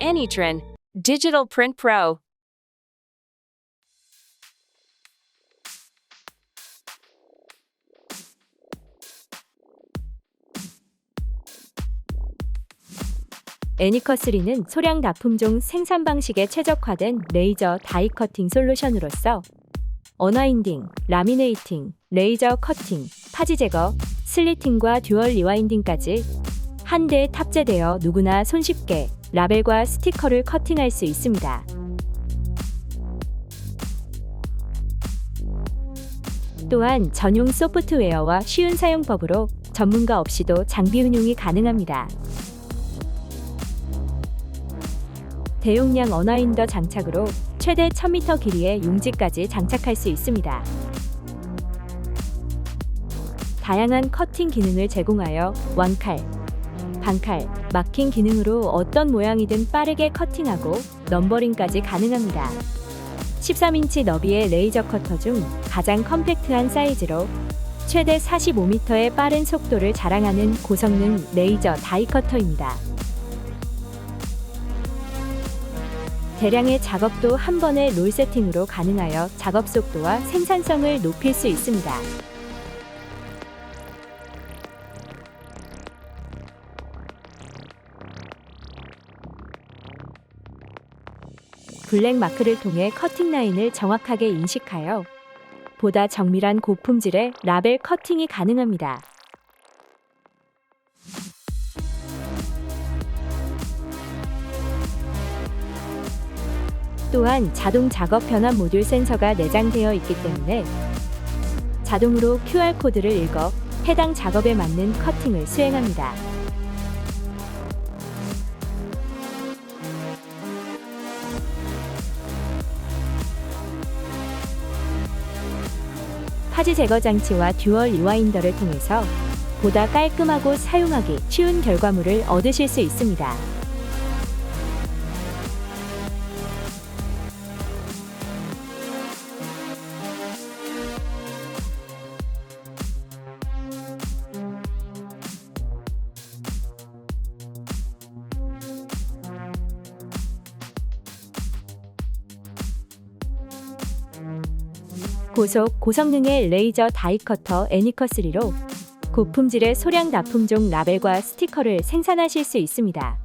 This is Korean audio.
Anytron Digital Print Pro. 애니커3는 소량 납품종 생산 방식에 최적화된 레이저 다이 커팅 솔루션으로서 어나인딩, 라미네이팅, 레이저 커팅, 파지 제거, 슬리팅과 듀얼 리와인딩까지 한 대에 탑재되어 누구나 손쉽게 라벨과 스티커를 커팅할 수 있습니다. 또한 전용 소프트웨어와 쉬운 사용법으로 전문가 없이도 장비 운용이 가능합니다. 대용량 어나인더 장착으로 최대 1000m 길이의 용지까지 장착할 수 있습니다. 다양한 커팅 기능을 제공하여 왕칼, 반칼, 마킹 기능으로 어떤 모양이든 빠르게 커팅하고 넘버링까지 가능합니다. 13인치 너비의 레이저 커터 중 가장 컴팩트한 사이즈로 최대 45m의 빠른 속도를 자랑하는 고성능 레이저 다이 커터입니다. 대량의 작업도 한 번에 롤 세팅으로 가능하여 작업 속도와 생산성을 높일 수 있습니다. 블랙 마크를 통해 커팅 라인을 정확하게 인식하여 보다 정밀한 고품질의 라벨 커팅이 가능합니다. 또한 자동 작업 변환 모듈 센서가 내장되어 있기 때문에 자동으로 QR코드를 읽어 해당 작업에 맞는 커팅을 수행합니다. 파지 제거 장치와 듀얼 리와인더를 통해서 보다 깔끔하고 사용하기 쉬운 결과물을 얻으실 수 있습니다. 고속 고성능의 레이저 다이 커터 애니커3로 고품질의 소량 납품종 라벨과 스티커를 생산하실 수 있습니다.